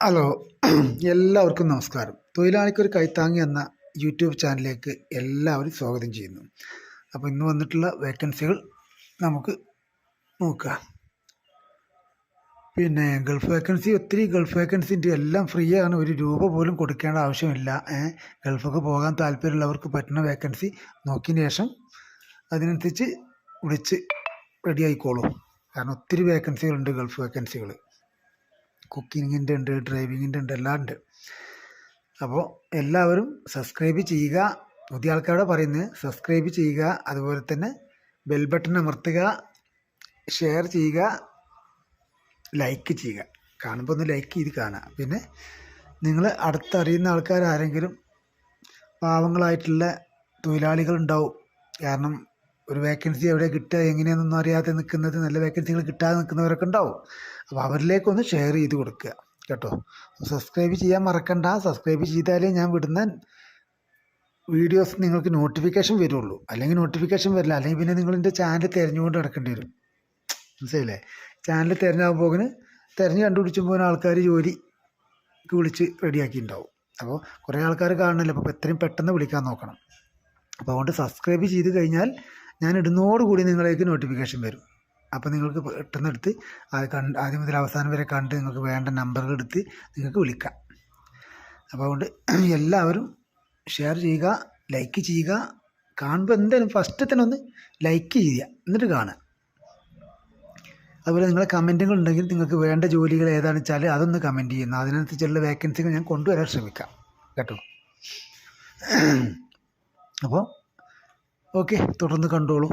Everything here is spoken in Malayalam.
ഹലോ എല്ലാവർക്കും നമസ്കാരം. തൊഴിലാളിക്കൊരു കൈത്താങ്ങി എന്ന യൂട്യൂബ് ചാനലിലേക്ക് എല്ലാവരും സ്വാഗതം ചെയ്യുന്നു. അപ്പോൾ ഇന്ന് വന്നിട്ടുള്ള വേക്കൻസികൾ നമുക്ക് നോക്കാം. പിന്നെ ഗൾഫ് വേക്കൻസി ഒത്തിരി ഗൾഫ് വേക്കൻസി ഉണ്ട്. എല്ലാം ഫ്രീ ആണ് ഒരു രൂപ പോലും കൊടുക്കേണ്ട ആവശ്യമില്ല. ഗൾഫൊക്കെ പോകാൻ താല്പര്യമുള്ളവർക്ക് പറ്റുന്ന വേക്കൻസി നോക്കിയതിന് ശേഷം അതിനനുസരിച്ച് വിളിച്ച് റെഡി ആയിക്കോളൂ. കാരണം ഒത്തിരി വേക്കൻസികളുണ്ട് ഗൾഫ് വേക്കൻസികൾ കുക്കിങ്ങിന്റെ ഉണ്ട് ഡ്രൈവിങ്ങിന്റെ ഉണ്ട് എല്ലാം ഉണ്ട്. അപ്പോൾ എല്ലാവരും സബ്സ്ക്രൈബ് ചെയ്യുക. പുതിയ ആൾക്കാരോട് പറയുന്നത് സബ്സ്ക്രൈബ് ചെയ്യുക. അതുപോലെ തന്നെ ബെൽ ബട്ടൺ അമർത്തുക. ഷെയർ ചെയ്യുക. ലൈക്ക് ചെയ്യുക. കാണുമ്പോൾ ഒന്ന് ലൈക്ക് ചെയ്ത് കാണുക. പിന്നെ നിങ്ങൾ അടുത്തറിയുന്ന ആൾക്കാർ ആരെങ്കിലും പാവങ്ങളായിട്ടുള്ള തൊഴിലാളികളുണ്ടാവും കാരണം ഒരു വേക്കൻസി എവിടെ കിട്ടുക എങ്ങനെയാണെന്നൊന്നും അറിയാതെ നിൽക്കുന്നത് നല്ല വേക്കൻസികൾ കിട്ടാതെ നിൽക്കുന്നവരൊക്കെ ഉണ്ടാവും. അപ്പോൾ അവരിലേക്കൊന്ന് ഷെയർ ചെയ്ത് കൊടുക്കുക കേട്ടോ. സബ്സ്ക്രൈബ് ചെയ്യാൻ മറക്കണ്ട. സബ്സ്ക്രൈബ് ചെയ്താലേ ഞാൻ വിടുന്ന വീഡിയോസ് നിങ്ങൾക്ക് നോട്ടിഫിക്കേഷൻ വരുള്ളൂ. അല്ലെങ്കിൽ നോട്ടിഫിക്കേഷൻ വരില്ല. അല്ലെങ്കിൽ പിന്നെ നിങ്ങൾ എന്റെ ചാനൽ തിരഞ്ഞുകൊണ്ട് നടക്കേണ്ടി വരും. മനസ്സിലല്ലേ ചാനൽ തിരഞ്ഞാകുമ്പോൾ തിരഞ്ഞ് പോകുന്ന ആൾക്കാർ ജോലിക്ക് വിളിച്ച് റെഡിയാക്കിയിട്ടുണ്ടാവും. അപ്പോൾ കുറേ ആൾക്കാർ കാണണമല്ലോ അപ്പോൾ എത്രയും പെട്ടെന്ന് വിളിക്കാൻ നോക്കണം. അപ്പോൾ അതുകൊണ്ട് സബ്സ്ക്രൈബ് ചെയ്ത് കഴിഞ്ഞാൽ ഞാൻ ഇടുന്നതോടുകൂടി നിങ്ങളിലേക്ക് നോട്ടിഫിക്കേഷൻ വരും. അപ്പോൾ നിങ്ങൾക്ക് പെട്ടെന്ന് എടുത്ത് അത് കണ്ട് ആദ്യം മുതൽ അവസാനം വരെ കണ്ട് നിങ്ങൾക്ക് വേണ്ട നമ്പറുകൾ എടുത്ത് നിങ്ങൾക്ക് വിളിക്കാം. അപ്പോൾ അതുകൊണ്ട് എല്ലാവരും ഷെയർ ചെയ്യുക ലൈക്ക് ചെയ്യുക. കാണുമ്പോൾ എന്തായാലും ഫസ്റ്റ് തന്നെ ഒന്ന് ലൈക്ക് ചെയ്യുക. എന്നിട്ട് കാണുക. അതുപോലെ നിങ്ങളെ കമന്റുകൾ ഉണ്ടെങ്കിൽ നിങ്ങൾക്ക് വേണ്ട ജോലികൾ ഏതാണെന്ന് വെച്ചാൽ അതൊന്ന് കമന്റ് ചെയ്യുന്നു അതിനനുസരിച്ചുള്ള വേക്കൻസികൾ ഞാൻ കൊണ്ടുവരാൻ ശ്രമിക്കാം. കേട്ടോ? അപ്പോൾ ഓക്കെ തുടർന്ന് കണ്ടോളൂ.